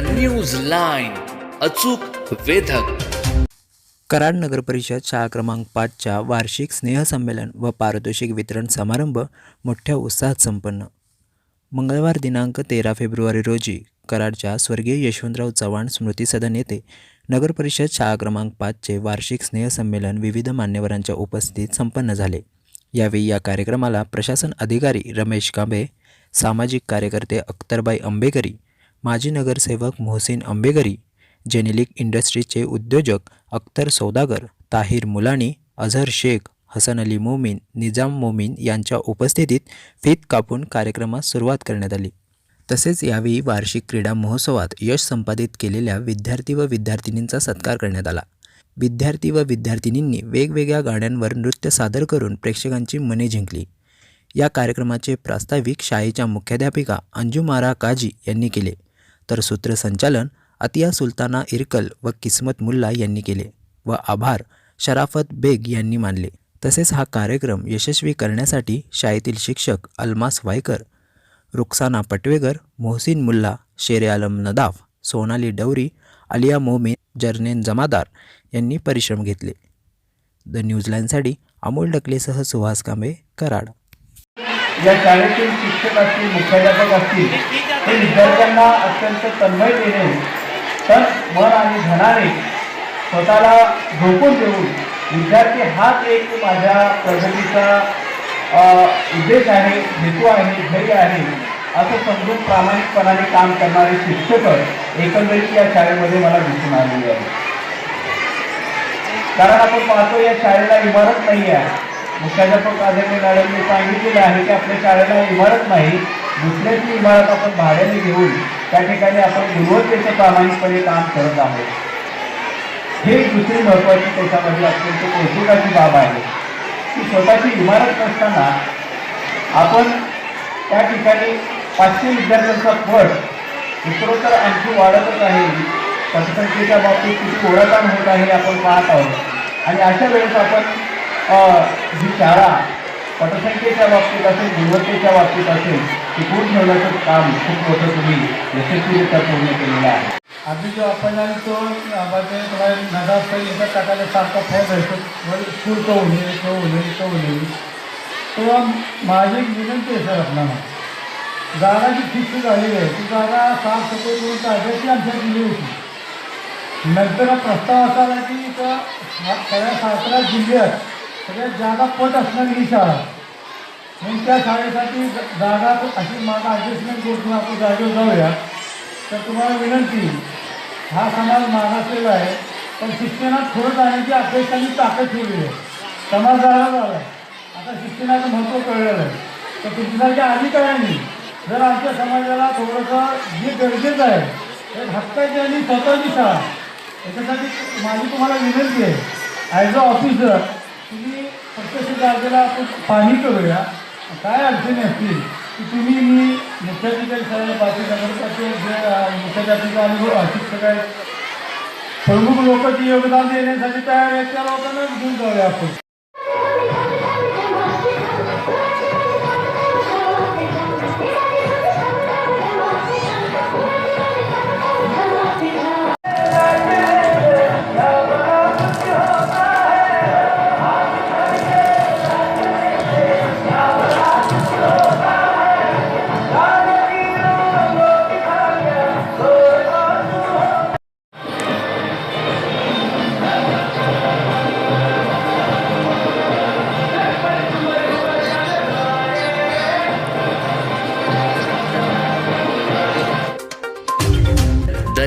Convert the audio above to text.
News line अचूक वेधक. कराड नगर परिषद शाळा क्रमांक पाचच्या वार्षिक स्नेहसंमेलन व पारितोषिक वितरण समारंभ मोठ्या उत्साहात संपन्न. मंगळवार दिनांक तेरा फेब्रुवारी रोजी कराडच्या स्वर्गीय यशवंतराव चव्हाण स्मृती सदन येथे नगर परिषद शाळा क्रमांक पाचचे वार्षिक स्नेहसंमेलन विविध मान्यवरांच्या उपस्थितीत संपन्न झाले. यावेळी या कार्यक्रमाला प्रशासन अधिकारी रमेश कांबे सामाजिक कार्यकर्ते अख्तरबाई आंबेकरी माजी नगरसेवक मोहसिन अंबेगरी जेनेलिक इंडस्ट्रीजचे उद्योजक अख्तर सौदागर ताहिर मुलानी अझहर शेख हसन अली मोमीन निजाम मोमीन यांच्या उपस्थितीत फीत कापून कार्यक्रमास सुरुवात करण्यात आली. तसेच यावेळी वार्षिक क्रीडा महोत्सवात यश संपादित केलेल्या विद्यार्थी व विद्यार्थिनींचा सत्कार करण्यात आला. विद्यार्थी व विद्यार्थिनींनी वेगवेगळ्या गाण्यांवर नृत्य सादर करून प्रेक्षकांची मने जिंकली. या कार्यक्रमाचे प्रास्ताविक शाळेच्या मुख्याध्यापिका अंजू मारा काजी यांनी केले. तर सूत्रसंचालन अतिया सुलताना इरकल व किस्मत मुल्ला यांनी केले व आभार शराफत बेग यांनी मानले. तसेच हा कार्यक्रम यशस्वी करण्यासाठी शाळेतील शिक्षक अल्मास वायकर रुक्साना पटवेगर मोहसिन मुल्ला शेरे आलम नदाफ सोनाली डवरी अलिया मोमे जर्नेन जमादार यांनी परिश्रम घेतले. द न्यूझीलँडसाठी अमोल डकलेसह सुहास कांबे कराड. या शाळेतील शिक्षक असतील मुख्याध्यापक असतील ते विद्यार्थ्यांना अत्यंत तन्मयतेने तर मन आणि धनाने स्वतःला झोपून देऊन विद्यार्थी हाच एक माझ्या प्रगतीचा उद्देश आहे हेतू आहे ध्येय आहे असं समजून प्रामाणिकपणाने काम करणारे शिक्षक एकंदरीत या शाळेमध्ये मला दिसून आलेले आहे कारण आपण पाहतो या शाळेला इमारत नाही आहे मुख्याध्यापक आदरणीय मॅडमने सांगितलेलं आहे की आपल्या शाळेला इमारत नाही. दुसऱ्याची इमारत आपण भाड्याने घेऊन त्या ठिकाणी आपण गुणवत्तेचं प्रामाणिकपणे काम करत आहोत. हे एक दुसरी महत्त्वाची त्याच्यामध्ये अत्यंत कौतुकाची बाब आहे. की स्वतःची इमारत नसताना आपण त्या ठिकाणी पाचशे विद्यार्थ्यांचा पट उत्तरोत्तर आणखी वाढतच आहे. पटसंख्येच्या बाबतीत किती ओळखाण होत आहे आपण पाहत आहोत. आणि अशा वेळेस आपण जी शाळा पटसंख्येच्या बाबतीत असेल गुणवत्तेच्या बाबतीत असेल टिकवून ठेवण्याचं काम खूप मोठं तुम्ही यशस्वीरित्या पूर्ण केलेलं आहे. अभी जो अपन तो आवाज़ें तुम्हारे नदा से इधर सारखा फोन आहे तो स्कूल तो होणे तो होणे तो होणे. तो माझी एक विनंती आहे सर आपल्याला. जागा जी फिक्स झालेली आहे. ती जागा साफसफाई करून काढायची आमच्या दिली होती. नंतर प्रस्ताव असा आला की सगळ्या सातारा जिल्ह्यात सगळ्यात जागा पट असणारी ही शाळा. म्हणून त्या शाळेसाठी जागा अशी माझा ॲडजस्टमेंट करून आपण जागेवर जाऊया. तर तुम्हाला विनंती हा समाज मागासलेला आहे पण शिक्षणात पुढे जाण्याची अपेक्षांनी ताकद ठेवली आहे. समाज जागा झाला आता शिक्षणाचं महत्त्व कळलेलं आहे. तर तुमच्यासारख्या अधिकाऱ्यांनी जर आमच्या समाजाला थोडंसं जे गरजेचं आहे ते हक्काची आणि स्वतःची शाळा. याच्यासाठी माझी तुम्हाला विनंती आहे. ॲज अ ऑफिसर तुम्ही प्रत्यक्ष जागेला आपण पाणी करूया काय अडचणी असतील की तुम्ही मी मुख्याधिकारी साहेब बाकी नगरपाचे जे अ, मुख्याधिकारी आणि अ, शिक्षक आहेत प्रमुख लोक जे योगदान देण्यासाठी तयार आहेत त्या लोकांना घेऊन जाऊया आपण.